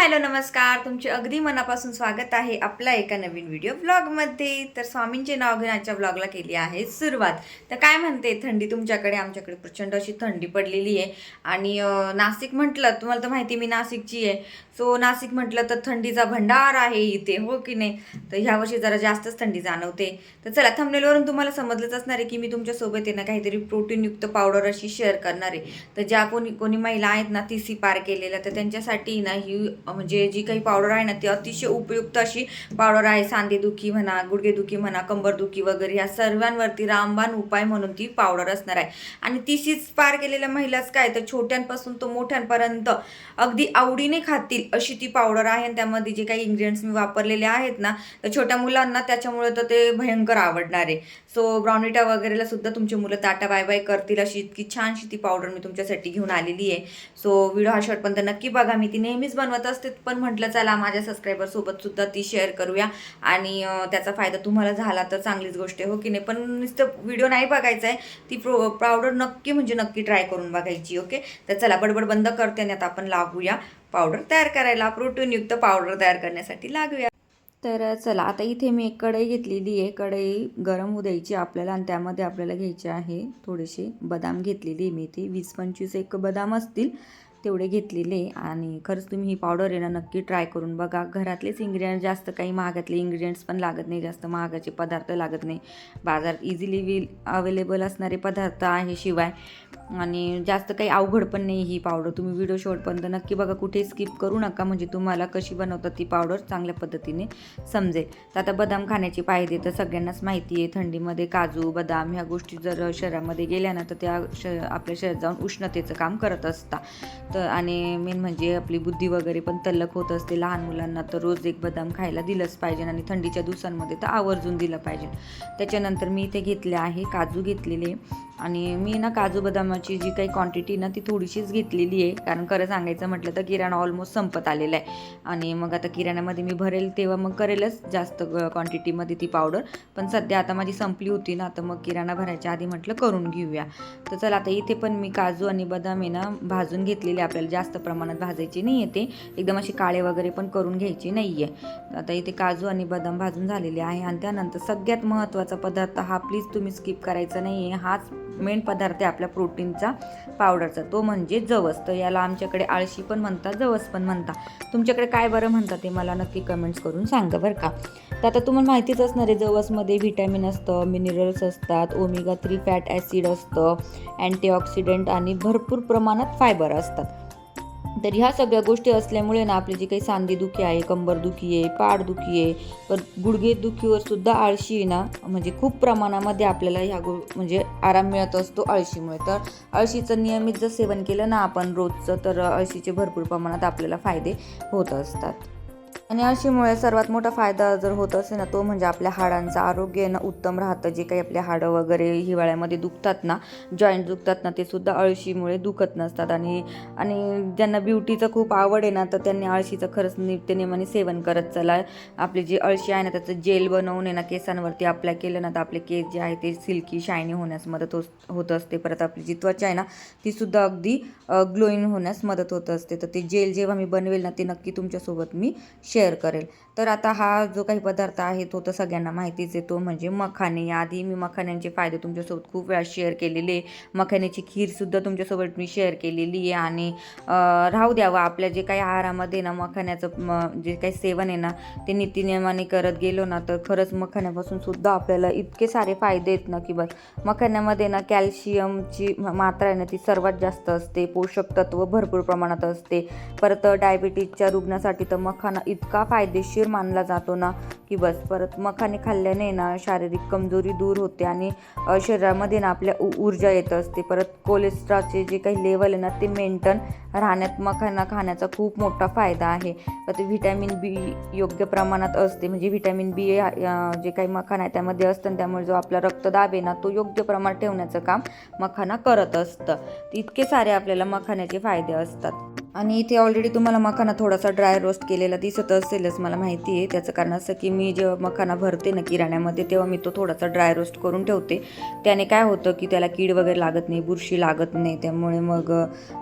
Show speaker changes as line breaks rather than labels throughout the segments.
Hello नमस्कार. तुमचे अगदी मनापासून स्वागत आहे आपल्या एका नवीन व्हिडिओ ब्लॉगमध्ये तर स्वामींचे नाव घेऊन आजच्या ब्लॉगला केली आहे सुरुवात. तर काय म्हणते थंडी तुमच्याकडे? आमच्याकडे प्रचंड अशी थंडी पडलेली आहे. आणि नाशिक म्हटलं तुम्हाला तर माहिती मी नाशिकची आहे. सो नाशिक म्हटलं तर थंडीचा भंडार आहे इथे हो की नाही? तर ह्या वर्षी जरा जास्तच थंडी जाणवते. तर चला थंबनेलवरून तुम्हाला समजलंच असणार आहे की मी तुमच्यासोबत आहे ना काहीतरी प्रोटीनयुक्त पावडर अशी शेअर करणार आहे. तर ज्या कोणी कोणी महिला आहेत ना ती सी पार केलेल्या तर त्यांच्यासाठी ना ही म्हणजे जी काही पावडर आहे ना ती अतिशय उपयुक्त अशी पावडर आहे. सांधेदुखी म्हणा गुडघेदुखी म्हणा कंबरदुखी वगैरे या सर्वांवरती रामबाण उपाय म्हणून ती पावडर असणार आहे. आणि तिशीच पार केलेल्या महिलाच काय तर छोट्यांपासून तो मोठ्यांपर्यंत अगदी आवडीने खातील अशी ती पावडर आहे. आणि त्यामध्ये जे काही इन्ग्रेडियंट्स मी वापरलेले आहेत ना तर छोट्या मुलांना त्याच्यामुळे तर ते भयंकर आवडणार आहे. सो ब्राउनिटा वगैरेला सुद्धा तुमची मुलं ताटा बाय बाय करतील अशी इतकी छानशी ती पावडर मी तुमच्यासाठी घेऊन आलेली आहे. सो व्हिडिओ हा शेवटपर्यंत नक्की बघा. मी ती नेहमीच बनवत असते. पण म्हटलं चला माझ्या सबस्क्रायबर सोबत सुद्धा ती शेअर करूया. आणि त्याचा फायदा तुम्हाला झाला तर चांगलीच गोष्ट आहे हो की नाही? पण नुसतं व्हिडिओ नाही बघायचा आहे ती प्रो पावडर नक्की म्हणजे नक्की ट्राय करून बघायची ओके? तर चला बडबड बंद करते आणि आता आपण लागूया पावडर तयार करायला. प्रोटीनयुक्त पावडर तयार करण्यासाठी लागूया. तर चला आता इथे मी एक कढई घेतलेली आहे. कढई गरम होऊ द्यायची आपल्याला आणि त्यामध्ये आपल्याला घ्यायची आहे थोडेसे बदाम घेतलेली आहे मी इथे. वीस पंचवीस एक बदाम असतील. तेवढे घेतलेले आणि खरंच तुम्ही ही पावडर आहे ना नक्की ट्राय करून बघा. घरातलेच इंग्रेडियंट जास्त काही महागातले इंग्रेडियंट्स पण लागत नाही. जास्त महागाचे पदार्थ लागत नाही. बाजारात इझिली विल अवेलेबल असणारे पदार्थ आहे शिवाय. आणि जास्त काही अवघड पण नाही ही पावडर तुम्ही व्हिडिओ शॉर्टपर्यंत नक्की बघा. कुठे स्किप करू नका. म्हणजे तुम्हाला कशी बनवतात ती पावडर चांगल्या पद्धतीने समजेल. तर आता बदाम खाण्याची पाहिजे तर सगळ्यांनाच माहिती आहे. थंडीमध्ये काजू बदाम ह्या गोष्टी जर शरीरामध्ये गेल्या ना तर त्या श आपल्या शरीरात जाऊन उष्णतेचं काम करत असतात तर आणि मेन म्हणजे आपली बुद्धी वगैरे पण तल्लक होत असते लहान मुलांना तर रोज एक बदाम खायला दिलंच पाहिजे आणि थंडीच्या दिवसांमध्ये तर आवर्जून दिलं पाहिजे. त्याच्यानंतर मी इथे घेतले आहे काजू घेतलेले. आणि मी ना काजू बदामाची जी काही क्वांटिटी ना ती थोडीशीच घेतलेली आहे. कारण खरं सांगायचं म्हटलं तर किराणा ऑलमोस्ट संपत आलेला आहे. आणि मग आता किराण्यामध्ये मी भरेल तेव्हा मग करेलच जास्त क्वांटिटीमध्ये ती पावडर पण सध्या आता माझी संपली होती ना तर मग किराणा भरायच्या आधी म्हटलं करून घेऊया. तर चला आता इथे पण मी काजू आणि बदाम आहे ना भाजून घेतलेले आपल्याला. जास्त प्रमाणात भाजायचे नाही आहे ते. एकदम असे काळे वगैरे पण करून घ्यायचे नाही आहे आता इथे काजू आणि बदाम भाजून झालेले आहे. आणि त्यानंतर सगळ्यात महत्त्वाचा पदार्थ हा प्लीज तुम्ही स्किप करायचा नाही आहे हाच मेन पदार्थ आहे आपल्या प्रोटीनचा पावडरचा. तो म्हणजे जवस. तर याला आमच्याकडे आळशी पण म्हणतात जवस पण म्हणतात. तुमच्याकडे काय बरं म्हणतात ते मला नक्की कमेंट्स करून सांगा बरं का? तर आता तुम्हाला माहितीच असणार आहे जवसमध्ये व्हिटॅमिन असतं मिनरल्स असतात ओमेगा थ्री फॅट ॲसिड असतं अँटीऑक्सिडंट आणि भरपूर प्रमाणात फायबर असतात. तर ह्या सगळ्या गोष्टी असल्यामुळे ना आपली जी काही सांधेदुखी आहे कंबरदुखी आहे पाठदुखी आहे पण गुडघेदुखीवर सुद्धा आळशी आहे ना म्हणजे खूप प्रमाणामध्ये आपल्याला ह्या गो म्हणजे आराम मिळत असतो आळशीमुळे. तर अळशीचं नियमित जर सेवन केलं ना आपण रोजचं तर अळशीचे भरपूर प्रमाणात आपल्याला फायदे होत असतात. आणि अशीमुळे सर्वात मोठा फायदा जर होत असेल ना तो म्हणजे आपल्या हाडांचं आरोग्य ना उत्तम राहतं. जे काही आपले हाडं वगैरे हिवाळ्यामध्ये दुखतात ना जॉईंट दुखतात ना ते सुद्धा अळशीमुळे दुखत नसतात. आणि आणि ज्यांना ब्युटीचं खूप आवड आहे ना तर त्यांनी अळशीचं खरंच नित्यनेमाने सेवन करत चला. आपली जी अळशी आहे ना त्याचं जेल बनवून आहे ना केसांवरती अप्लाय केलं ना तर आपले केस जे आहे ते सिल्की शायनी होण्यास मदत होत होत असते. परत आपली जी त्वचा आहे ना ती सुद्धा अगदी ग्लोईंग होण्यास मदत होत असते. तर ते जेल जेव्हा मी बनवेल ना ते नक्की तुमच्यासोबत मी शेअर शेअर करेल. तर आता हा जो काही पदार्थ आहे तो तर सगळ्यांना माहितीच आहे तो म्हणजे मखाने. याआधी मी मखाण्यांचे फायदे तुमच्यासोबत खूप वेळा शेअर केलेले मखाण्याची खीरसुद्धा तुमच्यासोबत मी शेअर केलेली आहे आणि राहू द्यावं आपल्या जे काही आहारामध्ये ना मखाण्याचं जे काही सेवन आहे ना ते नीतिनियमाने करत गेलो ना तर खरंच मखाण्यापासून सुद्धा आपल्याला इतके सारे फायदे आहेत ना की बस मखाण्यामध्ये ना कॅल्शियमची मात्रा आहे ना ती सर्वात जास्त असते. पोषक तत्व भरपूर प्रमाणात असते. परत डायबिटीजच्या रुग्णासाठी तर मखाना इतका फायदेशीर मानला जातो ना की बस परत मखाने खाल्ल्याने ना शारीरिक कमजोरी दूर होते आणि शरीरामध्ये ना आपल्या ऊर्जा येत असते. परत कोलेस्ट्रॉलचे जे काही लेवल आहे ना ते मेंटेन राहण्यात मखाना खाण्याचा खूप मोठा फायदा आहे. तर ते व्हिटॅमिन बी योग्य प्रमाणात असते. म्हणजे व्हिटॅमिन बी जे काही मखाना आहे त्यामध्ये असतं आणि त्यामुळे जो आपला रक्तदाब आहे ना तो योग्य प्रमाणात ठेवण्याचं काम मखाना करत असतं. इतके सारे आपल्याला मखाण्याचे फायदे असतात. आणि इथे ऑलरेडी तुम्हाला मखाना थोडासा ड्राय रोस्ट केलेला दिसत असेलच मला माहिती आहे. त्याचं कारण असं की मी जेव्हा मखाना भरते ना किराण्यामध्ये तेव्हा मी तो थोडासा ड्राय रोस्ट करून ठेवते. त्याने काय होतं की त्याला कीड वगैरे लागत नाही बुरशी लागत नाही त्यामुळे मग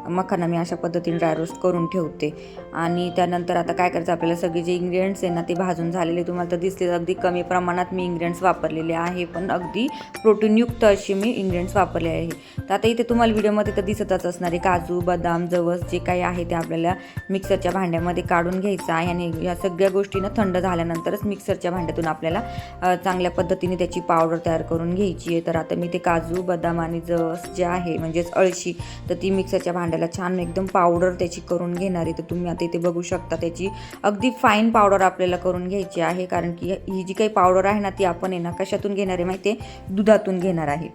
मखाना मी अशा पद्धतीने ड्राय रोस्ट करून ठेवते. आणि त्यानंतर आता काय करायचं आपल्याला सगळे जे इंग्रेडियंट्स आहे ना ते भाजून झालेले तुम्हाला तर दिसले अगदी कमी प्रमाणात मी इंग्रेडियंट्स वापरलेले आहे पण अगदी प्रोटीनयुक्त असे मी इंग्रेडियंट्स वापरले आहे. तर आता इथे तुम्हाला व्हिडिओमध्ये तर दिसतच असणारे काजू बदाम जवस जे काही आहे ते आपल्याला मिक्सरच्या भांड्यामध्ये काढून घ्यायचं आहे आणि या सगळ्या गोष्टीनं थंड झाल्यानंतरच मिक्सरच्या भांड्यातून आपल्याला चांगल्या पद्धतीने त्याची पावडर तयार करून घ्यायची आहे. तर आता मी ते काजू बदाम आणि जवस जे आहे म्हणजेच अळशी तर ती मिक्सरच्या भांड्याला छान एकदम पावडर त्याची करून घेणार आहे. तर तुम्ही आता इथे बघू शकता त्याची अगदी फाईन पावडर आपल्याला करून घ्यायची आहे. कारण की ही जी काही पावडर आहे ना ती आपण आहे ना कशातून घेणार आहे माहिती आहे दुधातून घेणार आहे.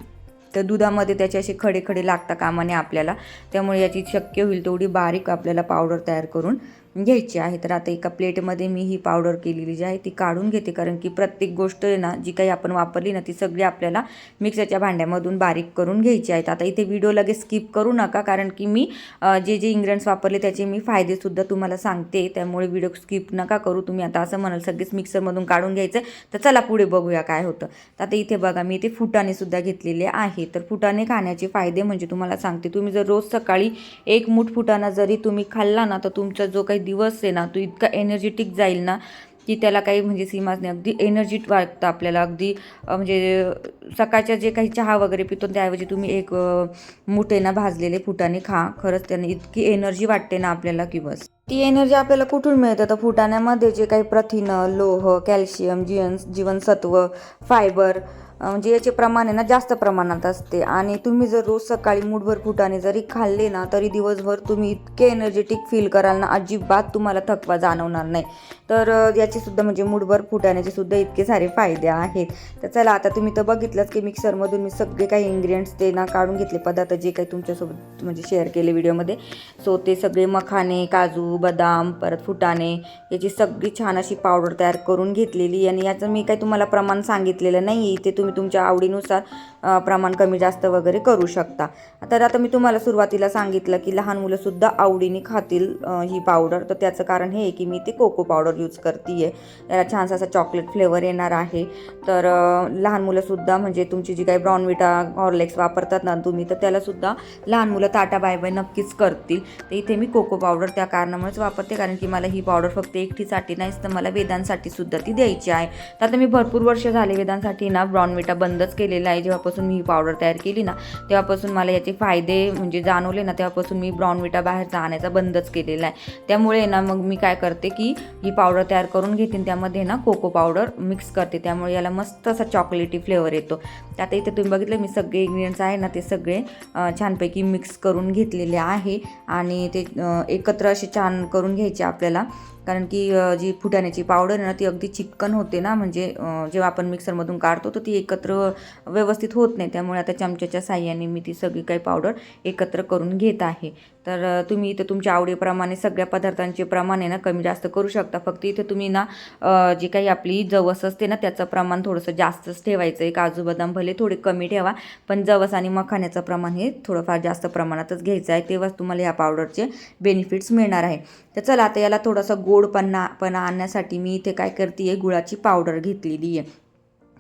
तर दुधामध्ये त्याचे असे खडे खडे लागता कामाने आपल्याला. त्यामुळे याची शक्य होईल तेवढी बारीक आपल्याला पावडर तयार करून घ्यायची आहे. तर आता एका प्लेटमध्ये मी ही पावडर केलेली जी आहे ती काढून घेते. कारण की प्रत्येक गोष्ट आहे ना जी काही आपण वापरली ना ती सगळी आपल्याला मिक्सरच्या भांड्यामधून बारीक करून घ्यायची आहेत आता इथे व्हिडिओ लगेच स्किप करू नका. कारण की मी जे जे इंग्रेडियंट्स वापरले त्याचे मी फायदेसुद्धा तुम्हाला सांगते. त्यामुळे व्हिडिओ स्किप नका करू. तुम्ही आता असं म्हणाल सगळेच मिक्सरमधून काढून घ्यायचं. तर चला पुढे बघूया काय होतं. तर आता इथे बघा मी इथे फुटाणेसुद्धा घेतलेले आहे. तर फुटाणे खाण्याचे फायदे म्हणजे तुम्हाला सांगते. तुम्ही जर रोज सकाळी एक मूठ फुटाणा जरी तुम्ही खाल्ला ना तर तुमचा जो काही दिवस आहे ना तो इतका एनर्जेटिक जाईल ना की त्याला काही म्हणजे सीमाच नाही अगदी एनर्जीट वाटतं आपल्याला. अगदी म्हणजे सकाळच्या जे काही चहा वगैरे पितो त्याऐवजी तुम्ही एक मुठे ना भाजलेले फुटाने खा. खरंच त्याने इतकी एनर्जी वाटते ना आपल्याला की बस ती एनर्जी आपल्याला कुठून मिळते? तर फुटाण्यामध्ये जे काही प्रथिनं लोह कॅल्शियम जीवन जीवनसत्व फायबर म्हणजे याचे प्रमाण आहे ना जास्त प्रमाणात असते. आणि तुम्ही जर रोज सकाळी मूठभर फुटाने जरी खाल्ले ना तरी दिवसभर तुम्ही इतके एनर्जेटिक फील कराल ना अजिबात तुम्हाला थकवा जाणवणार नाही. तर याचे सुद्धा म्हणजे मूठभर फुटाण्याचे सुद्धा इतके सारे फायदे आहेत. तर चला आता तुम्ही तर बघितलंच की मिक्सरमधून मी सगळे काही इन्ग्रेडियंट्स ते ना काढून घेतले पदार्थ जे काही तुमच्यासोबत म्हणजे शेअर केले व्हिडिओमध्ये. सो ते सगळे मखाने काजू बदाम परत फुटाणे याची सगळी छान अशी पावडर तयार करून घेतलेली. आणि याचं मी काही तुम्हाला प्रमाण सांगितलेलं नाही ते तुम्ही तुम्ही तुमच्या आवडीनुसार प्रमाण कमी जास्त वगैरे करू शकता. तर आता मी तुम्हाला सुरुवातीला सांगितलं की लहान मुलंसुद्धा आवडीने खातील ही पावडर तर त्याचं कारण हे आहे की मी ते कोको पावडर यूज करते आहे त्याला छानसा असा चॉकलेट फ्लेवर येणार आहे. तर लहान मुलंसुद्धा म्हणजे तुमची जी काही ब्रॉनविटा हॉर्लेक्स वापरतात ना तुम्ही तर त्यालासुद्धा लहान मुलं ताटा बाय बाय नक्कीच करतील. तर इथे मी कोको पावडर त्या कारणामुळेच वापरते कारण की मला ही पावडर फक्त एकटीसाठी नाहीच तर मला वेदांसाठी सुद्धा ती द्यायची आहे. तर आता मी भरपूर वर्ष झाले वेदांसाठी ना ब्राउनविटा बंदच केलेला आहे. जेव्हापासून मी ही पावडर तयार केली ना तेव्हापासून मला याचे फायदे म्हणजे जाणवले ना तेव्हापासून मी ब्रॉनविटा बाहेरचा आणायचा बंदच केलेला आहे. त्यामुळे ना मग मी काय करते की ही पावडर तयार करून घेते त्यामध्ये ना कोको पावडर मिक्स करते. त्यामुळे याला मस्त असा चॉकलेटी फ्लेवर येतो. आता इथे तुम्ही बघितलं मी सगळे इन्ग्रेडियंट्स आहे ना ते सगळे छानपैकी मिक्स करून घेतलेले आहे. आणि ते एकत्र असे छान करून घ्यायचे आपल्याला. कारण की जी फुटाण्याची पावडर आहे ना ती अगदी चिकन होते ना म्हणजे जेव्हा आपण मिक्सरमधून काढतो तर ती एकत्र व्यवस्थित होत नाही. त्यामुळे आता चमच्याच्या साह्याने मी ती सगळी काही पावडर एकत्र करून घेत आहे. तर तुम्ही इथं तुमच्या आवडीप्रमाणे सगळ्या पदार्थांचे प्रमाण आहे ना कमी जास्त करू शकता. फक्त इथे तुम्ही ना जी काही आपली जवस असते ना त्याचं प्रमाण थोडंसं जास्तच ठेवायचं. आहे काजू बदाम भले थोडे कमी ठेवा पण जवस आणि मखाण्याचं प्रमाण हे थोडंफार जास्त प्रमाणातच घ्यायचं आहे. तेव्हाच तुम्हाला ह्या पावडरचे बेनिफिट्स मिळणार आहे. तर चला आता याला थोडासा गोडपणा पणा आणण्यासाठी मी इथे काय करते आहे गुळाची पावडर घेतलेली आहे.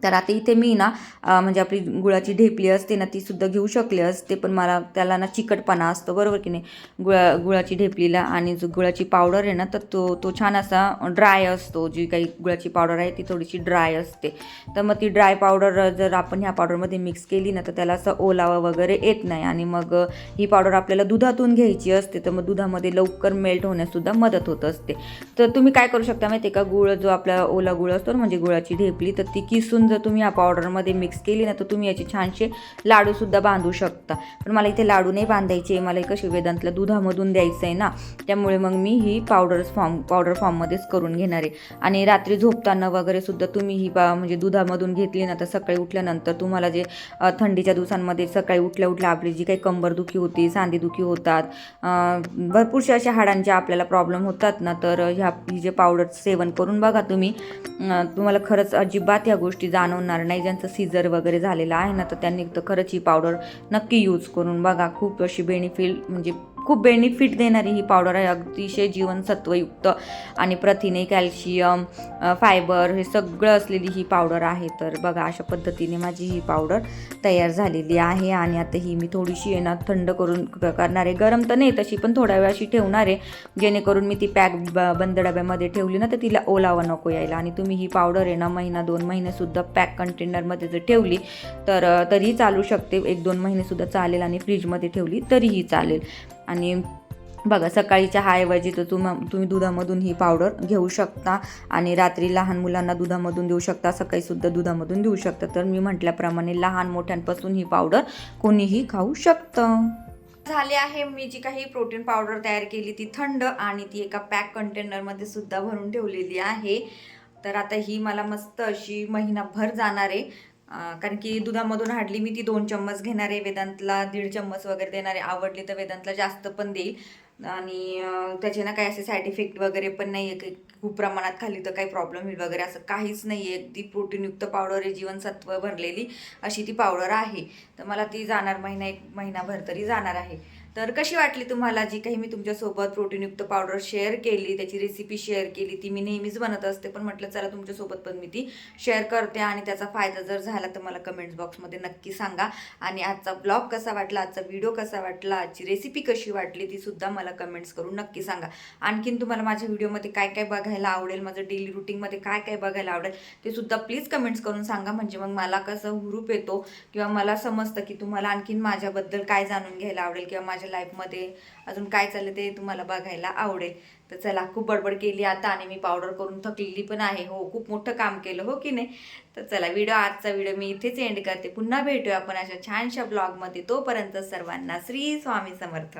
तर आता इथे मी ना म्हणजे आपली गुळाची ढेपली असते ना ती सुद्धा घेऊ शकले असते पण मला त्याला ना चिकटपणा असतो बरोबर की नाही? गुळा गुळाची ढेपलीला आणि जो गुळाची पावडर आहे ना तर तो तो छान असा ड्राय असतो जी काही गुळाची पावडर आहे ती थोडीशी ड्राय असते. तर मग ती ड्राय पावडर जर आपण ह्या पावडरमध्ये मिक्स केली ना तर त्याला असं ओलावा वगैरे येत नाही आणि मग ही पावडर आपल्याला दुधातून घ्यायची असते तर मग दुधामध्ये लवकर मेल्ट होण्यासुद्धा मदत होत असते. तर तुम्ही काय करू शकता माहिती आहे का? गुळ जो आपला ओला गुळ असतो ना म्हणजे गुळाची ढेपली तर ती किसून जर तुम्ही या पावडरमध्ये मिक्स केली ना तर तुम्ही याचे छानसे लाडूसुद्धा बांधू शकता. पण मला इथे लाडू नाही बांधायचे मला कसे वेदांतला दुधामधून द्यायचं आहे ना त्यामुळे मग मी ही पावडर फॉर्म पावडर फॉर्ममध्येच करून घेणार आहे. आणि रात्री झोपताना वगैरे सुद्धा तुम्ही ही पा म्हणजे दुधामधून घेतली ना तर सकाळी उठल्यानंतर तुम्हाला जे थंडीच्या दिवसांमध्ये सकाळी उठल्या उठल्या आपली जी काही कंबरदुखी होती सांधेदुखी होतात भरपूरशा अशा हाडांचे आपल्याला प्रॉब्लेम होतात ना तर ह्या ही जे पावडर सेवन करून बघा तुम्ही. तुम्हाला खरंच अजिबात ह्या गोष्टी जाणवणार नाही. ज्यांचं सीझर वगैरे झालेलं आहे ना तर त्यांनी तर खरंच ही पावडर नक्की यूज करून बघा. खूप अशी बेनिफिट म्हणजे खूप बेनिफिट देणारी ही पावडर आहे. अतिशय जीवनसत्वयुक्त आणि प्रथिने कॅल्शियम फायबर हे सगळं असलेली ही पावडर आहे. तर बघा अशा पद्धतीने माझी ही पावडर तयार झालेली आहे. आणि आता ही मी थोडीशी आहे ना थंड करून क- करणार. आहे गरम तर नाही तशी पण थोड्या वेळाशी ठेवणार आहे. जेणेकरून मी ती पॅक ब बंद डब्यामध्ये ठेवली ना तर तिला ओलावा नको यायला. आणि तुम्ही ही पावडर आहे ना महिना दोन महिनेसुद्धा पॅक कंटेनरमध्ये जर ठेवली तर तरीही चालू शकते. एक दोन महिनेसुद्धा चालेल आणि फ्रीजमध्ये ठेवली तरीही चालेल. आणि बघा सकाळी चहाऐवजी तर तुम तुम्ही दुधामधून ही पावडर घेऊ शकता आणि रात्री लहान मुलांना दुधामधून देऊ शकता सकाळीसुद्धा दुधामधून देऊ शकता. तर मी म्हटल्याप्रमाणे लहान मोठ्यांपासून ही पावडर कोणीही खाऊ शकतं. झाले आहे मी जी काही प्रोटीन पावडर तयार केली ती थंड आणि ती एका पॅक कंटेनरमध्ये सुद्धा भरून ठेवलेली आहे. तर आता ही मला मस्त अशी महिनाभर जाणार आहे. कारण की दुधामधून हाडली मी ती दोन चम्मच घेणार आहे वेदांतला दीड चम्मच वगैरे देणार आहे आवडली तर वेदांतला जास्त पण देईल. आणि त्याचे ना काही असे साईड इफेक्ट वगैरे पण नाही आहे की खूप प्रमाणात खाली तर काही प्रॉब्लेम होईल वगैरे असं काहीच नाही आहे. अगदी प्रोटीनयुक्त पावडर आहे जीवनसत्व भरलेली अशी ती पावडर आहे. तर मला ती जाणार महिना एक महिनाभर तरी जाणार आहे. तर कशी वाटली तुम्हाला जी काही मी तुमच्यासोबत प्रोटीनयुक्त पावडर शेअर केली त्याची रेसिपी शेअर केली ती मी नेहमीच बनत असते पण म्हटलं चला तुमच्यासोबत पण मी ती शेअर करते आणि त्याचा फायदा जर झाला तर मला कमेंट्स बॉक्समध्ये नक्की सांगा. आणि आजचा ब्लॉग कसा वाटला आजचा व्हिडिओ कसा वाटला आजची रेसिपी कशी वाटली ती सुद्धा मला कमेंट्स करून नक्की सांगा. आणखीन तुम्हाला माझ्या व्हिडिओमध्ये काय काय बघायला आवडेल माझं डेली रुटीनमध्ये काय काय बघायला आवडेल ते सुद्धा प्लीज कमेंट्स करून सांगा. म्हणजे मग मला कसं हुरूप येतो किंवा मला समजतं की तुम्हाला आणखीन माझ्याबद्दल काय जाणून घ्यायला आवडेल किंवा माझ्या लाईफमध्ये अजून काय चाललं ते तुम्हाला बघायला आवडेल. तर चला खूप बडबड केली आता आणि मी पावडर करून थकलेली पण आहे. हो खूप मोठं काम केलं हो की नाही? तर चला व्हिडिओ आजचा व्हिडिओ मी इथेच एंड करते. पुन्हा भेटूया आपण अशा छानशा ब्लॉगमध्ये तोपर्यंत सर्वांना श्री स्वामी समर्थ.